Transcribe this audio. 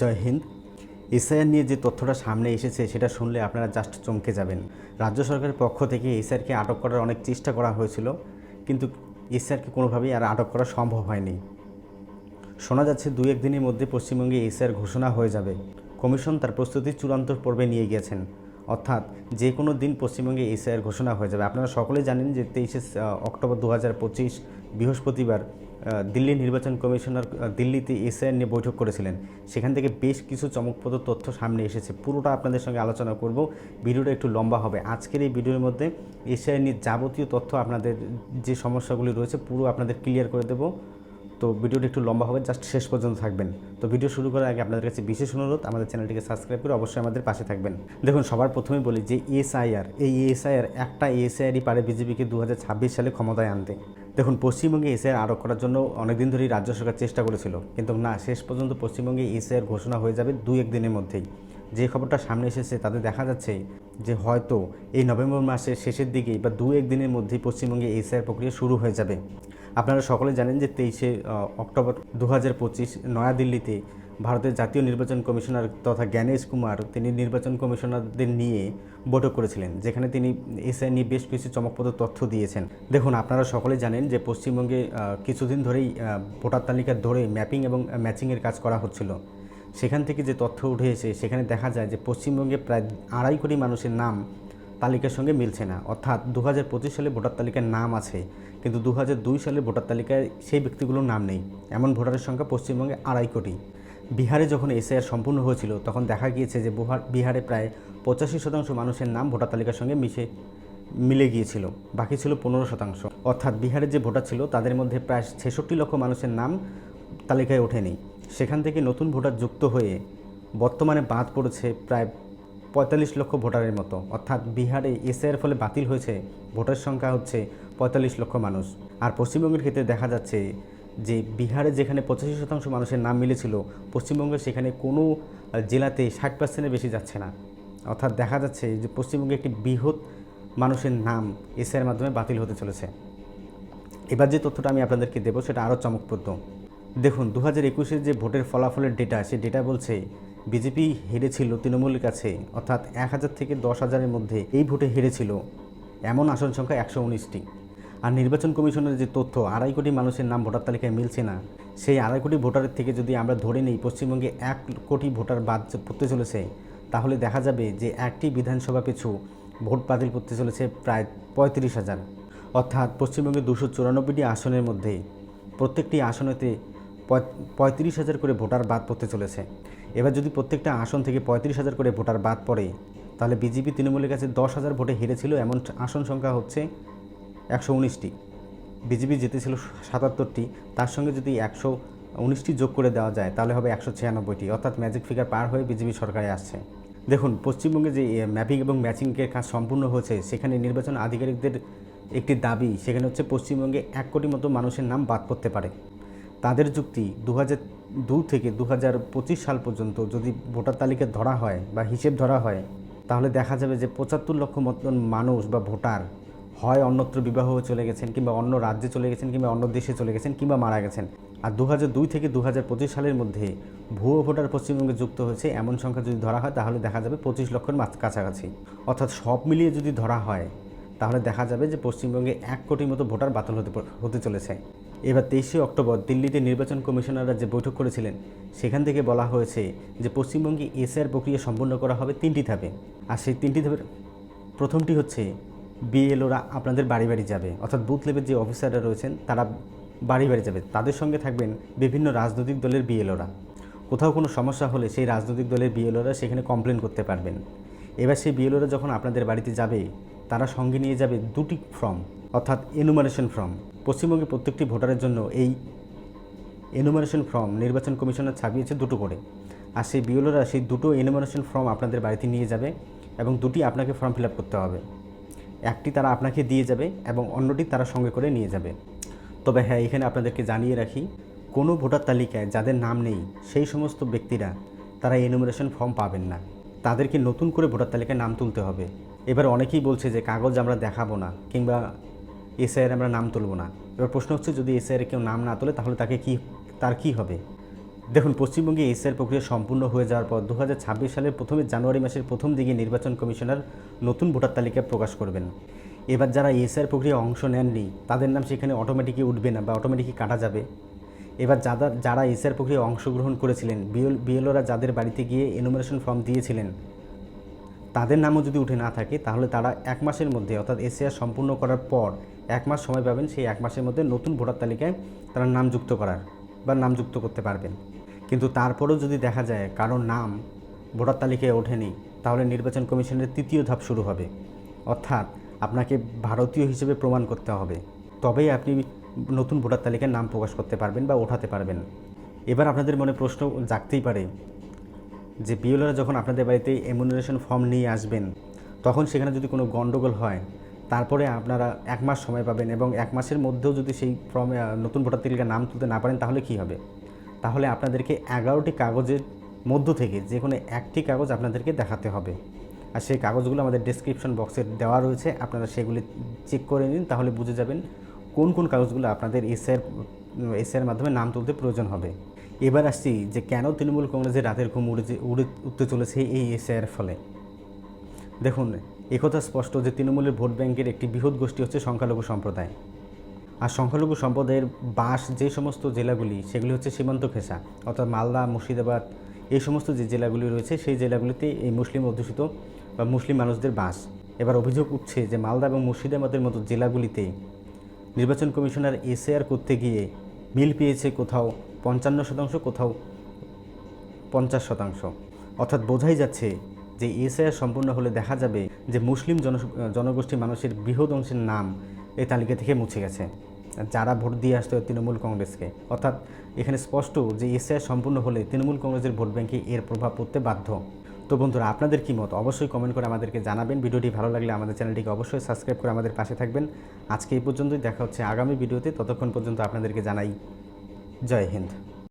জয় Hind. SIR নিয়ে যে তথ্যটা সামনে এসেছে, সেটা শুনলে আপনারা জাস্ট চমকে যাবেন। রাজ্য সরকারের পক্ষ থেকে এসআইআরকে আটক করার অনেক চেষ্টা করা হয়েছিল, কিন্তু এসআইআরকে কোনোভাবেই আর আটক করা সম্ভব হয়নি। শোনা যাচ্ছে দু একদিনের মধ্যে পশ্চিমবঙ্গে এসআইআর ঘোষণা হয়ে যাবে। কমিশন তার প্রস্তুতি চূড়ান্ত পর্বে নিয়ে গিয়েছেন। অর্থাৎ যে কোনো দিন পশ্চিমবঙ্গে এসআইআর ঘোষণা হয়ে যাবে। আপনারা সকলেই জানেন যে তেইশে অক্টোবর দু হাজার পঁচিশ বৃহস্পতিবার দিল্লি নির্বাচন কমিশনার দিল্লিতে এসআইআর নিয়ে বৈঠক করেছিলেন। সেখান থেকে বেশ কিছু চমকপ্রদ তথ্য সামনে এসেছে। পুরোটা আপনাদের সঙ্গে আলোচনা করব। ভিডিওটা একটু লম্বা হবে। আজকের এই ভিডিওর মধ্যে এসআইআর নিয়ে যাবতীয় তথ্য আপনাদের যে সমস্যাগুলি রয়েছে, পুরো আপনাদের ক্লিয়ার করে দেবো। তো ভিডিওটা একটু লম্বা হবে, জাস্ট শেষ পর্যন্ত থাকবেন। তো ভিডিও শুরু করার আগে আপনাদের কাছে বিশেষ অনুরোধ, আমাদের চ্যানেলটিকে সাবস্ক্রাইব করে অবশ্যই আমাদের পাশে থাকবেন। দেখুন, সবার প্রথমে বলি যে এসআইআর, এই এসআইআর একটা এসআইআরই পারে বিজেপিকে দু হাজার ছাব্বিশ সালে ক্ষমতায় আনতে। দেখুন, পশ্চিমবঙ্গে এসআইআর আরোপ করার জন্য অনেকদিন ধরেই রাজ্য সরকার চেষ্টা করেছিল। কিন্তু না, শেষ পর্যন্ত পশ্চিমবঙ্গে এসআইআর ঘোষণা হয়ে যাবে দুই একদিনের মধ্যেই। যে খবরটা সামনে এসেছে তাতে দেখা যাচ্ছে যে হয়তো এই নভেম্বর মাসের শেষের দিকেই বা দু একদিনের মধ্যেই পশ্চিমবঙ্গে এসআইআর প্রক্রিয়া শুরু হয়ে যাবে। আপনারা সকলে জানেন যে তেইশে অক্টোবর দু হাজার পঁচিশ নয়াদিল্লিতে ভারতের জাতীয় নির্বাচন কমিশনার তথা জ্ঞানেশ কুমার তিনি নির্বাচন কমিশনারদের নিয়ে বৈঠক করেছিলেন, যেখানে তিনি এসআই নিয়ে বেশ কিছু চমকপ্রদ তথ্য দিয়েছেন। দেখুন, আপনারা সকলে জানেন যে পশ্চিমবঙ্গে কিছুদিন ধরেই ভোটার তালিকা ধরে ম্যাপিং এবং ম্যাচিংয়ের কাজ করা হচ্ছিল। সেখান থেকে যে তথ্য উঠে এসে সেখানে দেখা যায় যে পশ্চিমবঙ্গে প্রায় আড়াই কোটি মানুষের নাম তালিকার সঙ্গে মিলছে না। অর্থাৎ দু হাজার পঁচিশ সালে ভোটার তালিকার নাম আছে, কিন্তু দু হাজার দুই সালে ভোটার তালিকায় সেই ব্যক্তিগুলোর নাম নেই। এমন ভোটারের সংখ্যা পশ্চিমবঙ্গে আড়াই কোটি। বিহারে যখন এসআইআর সম্পূর্ণ হয়েছিল, তখন দেখা গিয়েছে যে বিহারে প্রায় পঁচাশি শতাংশ মানুষের নাম ভোটার তালিকার সঙ্গে মিশে, মিলে গিয়েছিল। বাকি ছিল পনেরো শতাংশ। অর্থাৎ বিহারের যে ভোটার ছিল, তাদের মধ্যে প্রায় ছেষট্টি লক্ষ মানুষের নাম তালিকায় ওঠেনি। সেখান থেকে নতুন ভোটার যুক্ত হয়ে বর্তমানে বাদ পড়েছে প্রায় পঁয়তাল্লিশ লক্ষ ভোটারের মতো। অর্থাৎ বিহারে এসআইয়ের ফলে বাতিল হয়েছে ভোটার সংখ্যা হচ্ছে পঁয়তাল্লিশ লক্ষ মানুষ। আর পশ্চিমবঙ্গের ক্ষেত্রে দেখা যাচ্ছে যে বিহারে যেখানে পঁচাশি শতাংশ মানুষের নাম মিলেছিল, পশ্চিমবঙ্গে সেখানে কোনো জেলাতে ষাট পার্সেন্টের বেশি যাচ্ছে না। অর্থাৎ দেখা যাচ্ছে যে পশ্চিমবঙ্গে একটি বৃহৎ মানুষের নাম এসআইয়ের মাধ্যমে বাতিল হতে চলেছে। এবার যে তথ্যটা আমি আপনাদেরকে দেবো সেটা আরও চমকপ্রদ। দেখুন দু হাজার একুশের যে ভোটের ফলাফলের ডেটা সেই ডেটা বলছে বিজেপি হেরেছিল তৃণমূলের কাছে, অর্থাৎ এক হাজার থেকে দশ হাজারের মধ্যে এই ভোটে হেরেছিল। এমন আসন সংখ্যা একশো উনিশটি। আর নির্বাচন কমিশনের যে তথ্য, আড়াই কোটি মানুষের নাম ভোটার তালিকায় মিলছে না। সেই আড়াই কোটি ভোটারের থেকে যদি আমরা ধরে নিই, পশ্চিমবঙ্গে এক কোটি ভোটার বাদ পড়তে চলেছে, তাহলে দেখা যাবে যে একটি বিধানসভা পিছু ভোট বাতিল করতে চলেছে প্রায় পঁয়ত্রিশ হাজার। অর্থাৎ পশ্চিমবঙ্গে দুশো চুরানব্বইটি আসনের মধ্যে প্রত্যেকটি আসনেতে পঁয়ত্রিশ হাজার করে ভোটার বাদ পড়তে চলেছে। এবার যদি প্রত্যেকটা আসন থেকে পঁয়ত্রিশ হাজার করে ভোটার বাদ পড়ে, তাহলে বিজেপি তৃণমূলের কাছে দশ হাজার ভোটে হেরেছিল, এমন আসন সংখ্যা হচ্ছে একশো উনিশটি। বিজেপি জিতেছিল সাতাত্তরটি, তার সঙ্গে যদি একশো উনিশটি যোগ করে দেওয়া যায়, তাহলে হবে একশো ছিয়ানব্বইটি, অর্থাৎ ম্যাজিক ফিগার পার হয়ে বিজেপি সরকারে আসছে। দেখুন, পশ্চিমবঙ্গে যে ম্যাপিং এবং ম্যাচিংয়ের কাজ সম্পূর্ণ হয়েছে, সেখানে নির্বাচন আধিকারিকদের একটি দাবি, সেখানে হচ্ছে পশ্চিমবঙ্গে এক কোটি মতো মানুষের নাম বাদ পড়তে পারে। তাদের যুক্তি দু দু থেকে দু পঁচিশ সাল পর্যন্ত যদি ভোটার তালিকা ধরা হয় বা হিসেব ধরা হয়, তাহলে দেখা যাবে যে পঁচাত্তর লক্ষ মতন মানুষ বা ভোটার হয় অন্যত্র বিবাহ চলে গেছেন কিংবা অন্য রাজ্যে চলে গেছেন কিংবা অন্য দেশে চলে গেছেন কিংবা মারা গেছেন। আর দু দুই থেকে দু পঁচিশ সালের মধ্যে ভুয়ো ভোটার পশ্চিমবঙ্গে যুক্ত হয়েছে, এমন সংখ্যা যদি ধরা হয়, তাহলে দেখা যাবে পঁচিশ লক্ষের কাছাকাছি। অর্থাৎ সব মিলিয়ে যদি ধরা হয় তাহলে দেখা যাবে যে পশ্চিমবঙ্গে এক কোটির মতো ভোটার বাতিল হতে হতে চলেছে। এবার তেইশে অক্টোবর দিল্লিতে নির্বাচন কমিশনাররা যে বৈঠক করেছিলেন, সেখান থেকে বলা হয়েছে যে পশ্চিমবঙ্গে এসআর প্রক্রিয়া সম্পন্ন করা হবে তিনটি ধাপে। আর সেই তিনটি ধাপের প্রথমটি হচ্ছে, বিএলওরা আপনাদের বাড়ি বাড়ি যাবে। অর্থাৎ বুথ লেভেল যে অফিসাররা রয়েছেন, তারা বাড়ি বাড়ি যাবে। তাদের সঙ্গে থাকবেন বিভিন্ন রাজনৈতিক দলের বিএলওরা। কোথাও কোনো সমস্যা হলে সেই রাজনৈতিক দলের বিএলওরা সেখানে কমপ্লেন করতে পারবেন। এবার সেই বিএলওরা যখন আপনাদের বাড়িতে যাবে তারা সঙ্গে নিয়ে যাবে দুটি ফর্ম, অর্থাৎ এনুমারেশন ফর্ম পশ্চিমবঙ্গে প্রত্যেকটি ভোটারের জন্য এই এনুমারেশন ফর্ম নির্বাচন কমিশনার ছাপিয়েছে দুটো করে। আর সেই বিওলোরা সেই দুটো এনুমারেশন ফর্ম আপনাদের বাড়িতে নিয়ে যাবে এবং দুটি আপনাকে ফর্ম ফিল করতে হবে। একটি তারা আপনাকে দিয়ে যাবে এবং অন্যটি তারা সঙ্গে করে নিয়ে যাবে। তবে হ্যাঁ এখানে আপনাদেরকে জানিয়ে রাখি, কোনো ভোটার তালিকায় যাদের নাম নেই, সেই সমস্ত ব্যক্তিরা তারা এনুমারেশন ফর্ম পাবেন না। তাদেরকে নতুন করে ভোটার তালিকায় নাম তুলতে হবে। এবার অনেকেই বলছে যে কাগজ আমরা দেখাবো না, কিংবা এসআইয়ের আমরা নাম তুলব না। এবার প্রশ্ন হচ্ছে, যদি এসআইয়ের কেউ নাম না তোলে, তাহলে তাকে কি, তার কি হবে? দেখুন, পশ্চিমবঙ্গে এসআর প্রক্রিয়া সম্পূর্ণ হয়ে যাওয়ার পর দু হাজার ছাব্বিশ সালের প্রথমে জানুয়ারি মাসের প্রথম দিকে নির্বাচন কমিশনার নতুন ভোটার তালিকা প্রকাশ করবেন। এবার যারা এসআর প্রক্রিয়া অংশ নেননি, তাদের নাম সেখানে অটোমেটিকই উঠবে না বা অটোমেটিকই কাটা যাবে। এবার যারা যারা এসআর প্রক্রিয়ায় অংশগ্রহণ করেছিলেন, বিএল, বিএলওরা যাদের বাড়িতে গিয়ে এনুমারেশন ফর্ম দিয়েছিলেন তাদের নামও যদি উঠে না থাকে, তাহলে তারা এক মাসের মধ্যে, অর্থাৎ এসিআর সম্পূর্ণ করার পর এক মাস সময় পাবেন, সেই এক মাসের মধ্যে নতুন ভোটার তালিকায় তারা নাম যুক্ত করার বা নাম যুক্ত করতে পারবেন। কিন্তু তারপরেও যদি দেখা যায় কারও নাম ভোটার তালিকায় ওঠেনি, তাহলে নির্বাচন কমিশনের তৃতীয় ধাপ শুরু হবে। অর্থাৎ আপনাকে ভারতীয় হিসেবে প্রমাণ করতে হবে। তবেই আপনি নতুন ভোটার তালিকায় নাম প্রকাশ করতে পারবেন বা ওঠাতে পারবেন। এবার আপনাদের মনে প্রশ্ন জাগতেই পারে যে বিএলওরা যখন আপনাদের বাড়িতে এমুনারেশন ফর্ম নিয়ে আসবেন, তখন সেখানে যদি কোনো গণ্ডগোল হয়, তারপরে আপনারা এক মাস সময় পাবেন এবং এক মাসের মধ্যেও যদি সেই ফর্মে নতুন ভোটার তালিকায় নাম তুলতে না পারেন, তাহলে কী হবে? তাহলে আপনাদেরকে এগারোটি কাগজের মধ্য থেকে যে কোনো একটি কাগজ আপনাদেরকে দেখাতে হবে। আর সেই কাগজগুলো আমাদের ডেসক্রিপশন বক্সে দেওয়া রয়েছে, আপনারা সেগুলি চেক করে নিন, তাহলে বুঝে যাবেন কোন কোন কাগজগুলো আপনাদের এসআর এসআর মাধ্যমে নাম তুলতে প্রয়োজন হবে। এবার আসছি যে কেন তৃণমূল কংগ্রেসের রাতের ঘুম উড়ে উড়ে উঠতে চলেছে এই এসআইয়ের ফলে। দেখুন একথা স্পষ্ট যে তৃণমূলের ভোট ব্যাংকের একটি বৃহৎ গোষ্ঠী হচ্ছে সংখ্যালঘু সম্প্রদায়। আর সংখ্যালঘু সম্প্রদায়ের বাস যে সমস্ত জেলাগুলি, সেগুলি হচ্ছে সীমান্ত ঘেঁষা অর্থাৎ মালদা, মুর্শিদাবাদ, এই সমস্ত যে জেলাগুলি রয়েছে, সেই জেলাগুলিতে এই মুসলিম অধ্যুষিত বা মুসলিম মানুষদের বাস। এবার অভিযোগ উঠছে যে মালদা এবং মুর্শিদাবাদের মতো জেলাগুলিতে নির্বাচন কমিশনার এসএআর করতে গিয়ে মিল পেয়েছে কোথাও পঞ্চান্ন শতাংশ, কোথাও পঞ্চাশ শতাংশ। অর্থাৎ বোঝাই যাচ্ছে যে এসআইআর সম্পূর্ণ হলে দেখা যাবে যে মুসলিম জন, জনগোষ্ঠী মানুষের বৃহৎ অংশের নাম এই তালিকা থেকে মুছে গেছে। যারা ভোট দিয়ে আসতো তৃণমূল কংগ্রেসকে। অর্থাৎ এখানে স্পষ্ট যে এসআইআর সম্পূর্ণ হলে তৃণমূল কংগ্রেসের ভোট ব্যাংকে এর প্রভাব পড়তে বাধ্য। তো বন্ধুরা, আপনাদের কি মত? অবশ্যই কমেন্ট করে আমাদেরকে জানাবেন। ভিডিওটি ভালো লাগলে আমাদের চ্যানেলটিকে অবশ্যই সাবস্ক্রাইব করে আমাদের পাশে থাকবেন। আজকে এই পর্যন্তই। দেখা হচ্ছে আগামী ভিডিওতে। ততক্ষণ পর্যন্ত আপনাদেরকে জানাই জয় হিন্দ